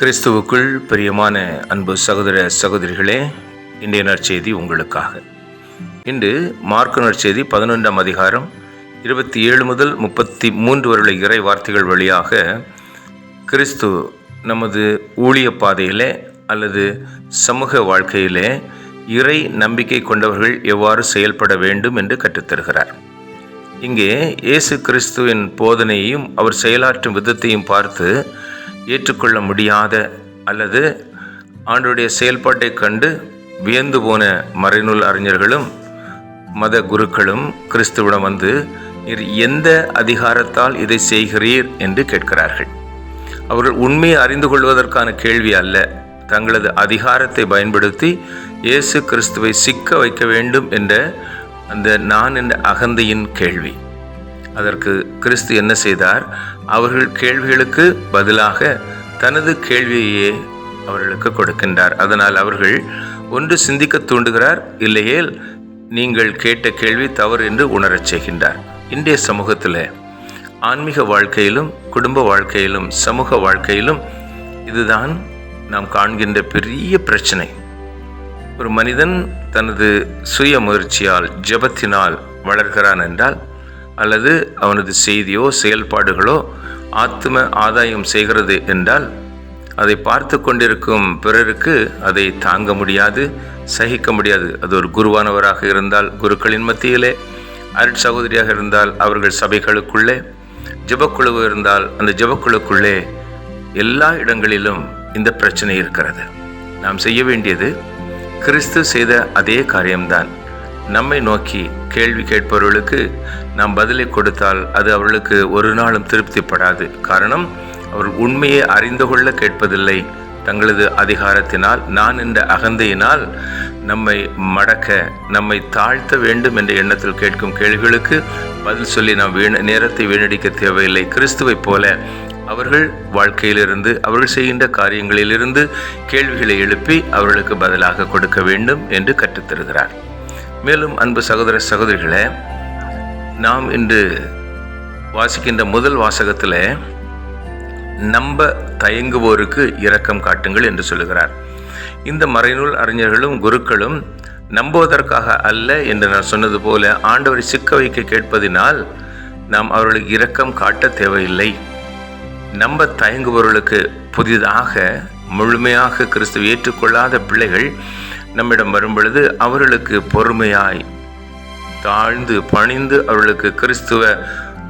கிறிஸ்துவுக்குள் பிரியமான அன்பு சகோதர சகோதரிகளே இன்றைய நற்செய்தி உங்களுக்காக. இன்று மார்க்க நற்செய்தி பதினொன்றாம் அதிகாரம் இருபத்தி ஏழு முதல் முப்பத்தி மூன்று வருட இறை வார்த்தைகள் வழியாக கிறிஸ்து நமது ஊழிய பாதையிலே அல்லது சமூக வாழ்க்கையிலே இறை நம்பிக்கை கொண்டவர்கள் எவ்வாறு செயல்பட வேண்டும் என்று கற்றுத்தருகிறார். இங்கே இயேசு கிறிஸ்துவின் போதனையையும் அவர் செயலாற்றும் விதத்தையும் பார்த்து ஏற்றுக்கொள்ள முடியாத அல்லது ஆண்டுடைய செயல்பாட்டை கண்டு வியந்து போன மறைநூல் அறிஞர்களும் மத குருக்களும் கிறிஸ்துவிடம் வந்து நீர் எந்த அதிகாரத்தால் இதை செய்கிறீர்? என்று கேட்கிறார்கள். அவர்கள் உண்மையை அறிந்து கொள்வதற்கான கேள்வி அல்ல. தங்களது அதிகாரத்தை பயன்படுத்தி இயேசு கிறிஸ்துவை சிக்க வைக்க வேண்டும் என்ற அந்த நான் என்ற அகந்தையின் கேள்வி. அதற்கு கிறிஸ்து என்ன செய்தார்? அவர்கள் கேள்விகளுக்கு பதிலாக தனது கேள்வியையே அவர்களுக்கு கொடுக்கின்றார். அதனால் அவர்கள் ஒன்று சிந்திக்க தூண்டுகிறார் இல்லையேல் நீங்கள் கேட்ட கேள்வி தவறு என்று உணரச் செய்கின்றார். இன்றைய சமூகத்தில் ஆன்மீக வாழ்க்கையிலும் குடும்ப வாழ்க்கையிலும் சமூக வாழ்க்கையிலும் இதுதான் நாம் காண்கின்ற பெரிய பிரச்சனை. ஒரு மனிதன் தனது சுய முயற்சியால் ஜெபத்தினால் வளர்கிறான் என்றால் அல்லது அவனது செய்தியோ செயல்பாடுகளோ ஆத்ம ஆதாயம் செய்கிறது என்றால் அதை பார்த்து கொண்டிருக்கும் பிறருக்கு அதை தாங்க முடியாது சகிக்க முடியாது. அது ஒரு குருவானவராக இருந்தால் குருக்களின் மத்தியிலே அருட் சகோதரியாக இருந்தால் அவர்கள் சபைகளுக்குள்ளே ஜெபக்குழு இருந்தால் அந்த ஜபக்குழுக்குள்ளே எல்லா இடங்களிலும் இந்த பிரச்சனை இருக்கிறது. நாம் செய்ய வேண்டியது கிறிஸ்து செய்த அதே காரியம்தான். நம்மை நோக்கி கேள்வி கேட்பவர்களுக்கு நாம் பதிலை கொடுத்தால் அது அவர்களுக்கு ஒரு நாளும் திருப்திப்படாது. காரணம் அவர்கள் உண்மையை அறிந்து கொள்ள கேட்பதில்லை. தங்களது அதிகாரத்தினால் நான் என்ற அகந்தையினால் நம்மை மடக்க நம்மை தாழ்த்த வேண்டும் என்ற எண்ணத்தில் கேட்கும் கேள்விகளுக்கு பதில் சொல்லி நாம் வீண நேரத்தை வீணடிக்க தேவையில்லை. கிறிஸ்துவைப் போல அவர்கள் வாழ்க்கையிலிருந்து அவர்கள் செய்கின்ற காரியங்களிலிருந்து கேள்விகளை எழுப்பி அவர்களுக்கு பதிலாக கொடுக்க வேண்டும் என்று கற்றுத்தருகிறார். மேலும் அன்பு சகோதர சகோதரிகளே நாம் இன்று வாசிக்கின்ற முதல் வாசகத்தில் நம்ப தயங்குவோருக்கு இரக்கம் காட்டுங்கள் என்று சொல்லுகிறார். இந்த மறைநூல் அறிஞர்களும் குருக்களும் நம்புவதற்காக அல்ல என்று நான் சொன்னது போல ஆண்டவரை சிக்க வைக்க கேட்பதினால் நாம் அவர்களுக்கு இரக்கம் காட்ட தேவையில்லை. நம்ப தயங்குபவர்களுக்கு புதிதாக முழுமையாக கிறிஸ்துவை ஏற்றுக்கொள்ளாத பிள்ளைகள் நம்மிடம் வரும் பொழுது அவர்களுக்கு பொறுமையாய் தாழ்ந்து பணிந்து அவர்களுக்கு கிறிஸ்துவ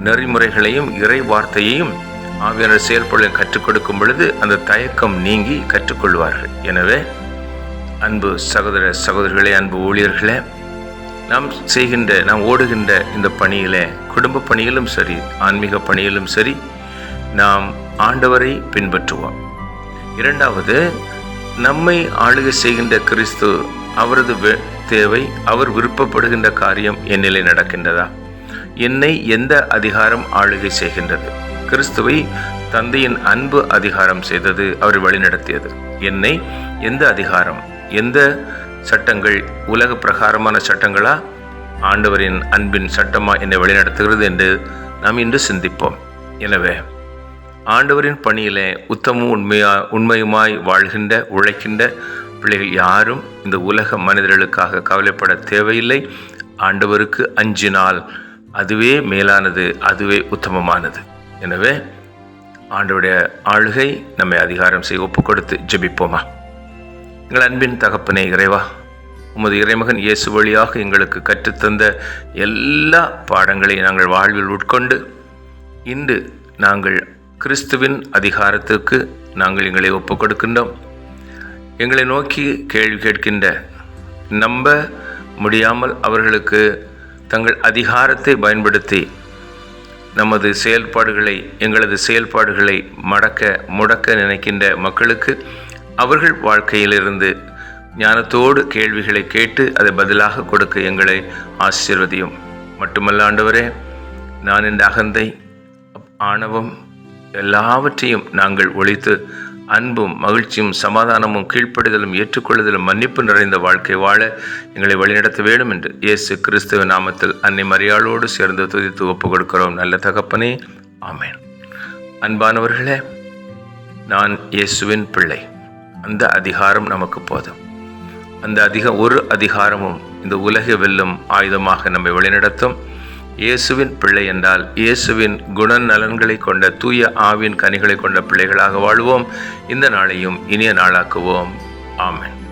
நெறிமுறைகளையும் இறை வார்த்தையையும் ஆவியான செயல்பாடுகளை கற்றுக் கொடுக்கும் பொழுது அந்த தயக்கம் நீங்கி கற்றுக்கொள்வார்கள் எனவே அன்பு சகோதர சகோதரிகளே அன்பு ஊழியர்களே நாம் செய்கின்ற நாம் ஓடுகின்ற இந்த பணியிலே குடும்ப பணியிலும் சரி ஆன்மீக பணியிலும் சரி நாம் ஆண்டவரை பின்பற்றுவோம். இரண்டாவது நம்மை ஆளுகை செய்கின்ற கிறிஸ்து அவரது தேவை அவர் விருப்பப்படுகின்ற காரியம் என்னிலே நடக்கின்றதா? என்னை எந்த அதிகாரம் ஆளுகை செய்கின்றது? கிறிஸ்துவை தந்தையின் அன்பு அதிகாரம் செய்தது அவர் வழிநடத்தியது என்னை எந்த அதிகாரம் எந்த சட்டங்கள் உலக பிரகாரமான சட்டங்களா? ஆண்டவரின் அன்பின் சட்டமா என்னை வழிநடத்துகிறது என்று நாம் இன்று சிந்திப்போம். எனவே ஆண்டவரின் பணியிலே உத்தமும் உண்மையா உண்மையுமாய் வாழ்கின்ற உழைக்கின்ற பிள்ளைகள் யாரும் இந்த உலக மனிதர்களுக்காக கவலைப்பட தேவையில்லை. ஆண்டவருக்கு அஞ்சினால் அதுவே மேலானது அதுவே உத்தமமானது. எனவே ஆண்டவருடைய ஆளுகை நம்மை அதிகாரம் செய்ய ஒப்பு கொடுத்து ஜெபிப்போமா? எங்கள் அன்பின் தகப்பனே இறைவா உமது இறைமகன் இயேசு வழியாக எங்களுக்கு கற்றுத்தந்த எல்லா பாடங்களையும் நாங்கள் வாழ்வில் உட்கொண்டு இன்று நாங்கள் கிறிஸ்துவின் அதிகாரத்திற்கு நாங்கள் எங்களை ஒப்புக் கொடுக்கின்றோம் எங்களை நோக்கி கேள்வி கேட்கின்ற நம்ப முடியாமல் அவர்களுக்கு தங்கள் அதிகாரத்தை பயன்படுத்தி நமது செயல்பாடுகளை எங்களது செயல்பாடுகளை மடக்க முடக்க நினைக்கின்ற மக்களுக்கு அவர்கள் வாழ்க்கையிலிருந்து ஞானத்தோடு கேள்விகளை கேட்டு அதை பதிலாக கொடுக்க எங்களை ஆசீர்வதியும். மட்டுமல்ல ஆண்டவரே நான் இந்த அகந்தை ஆணவம் எல்லாவற்றையும் நாங்கள் ஒழித்து அன்பும் மகிழ்ச்சியும் சமாதானமும் கீழ்ப்படிதலும் ஏற்றுக்கொள்ளுதலும் மன்னிப்பு நிறைந்த வாழ்க்கை வாழ எங்களை வழிநடத்த வேண்டும் என்று இயேசு கிறிஸ்துவ நாமத்தில் அன்னை மரியாளோடு சேர்ந்து துதித்து ஒப்பு கொடுக்கிறோம். நல்ல தகப்பனே ஆமேன். அன்பானவர்களே நான் இயேசுவின் பிள்ளை. அந்த அதிகாரம் நமக்கு போதும். அந்த அதிக ஒரு அதிகாரமும் இந்த உலக வெல்லும் ஆயுதமாக நம்மை வழிநடத்தும். இயேசுவின் பிள்ளை என்றால் இயேசுவின் குணநலன்களை கொண்ட தூய ஆவின் கனிகளை கொண்ட பிள்ளைகளாக வாழ்வோம். இந்த நாளையும் இனிய நாளாக்குவோம். ஆமன்.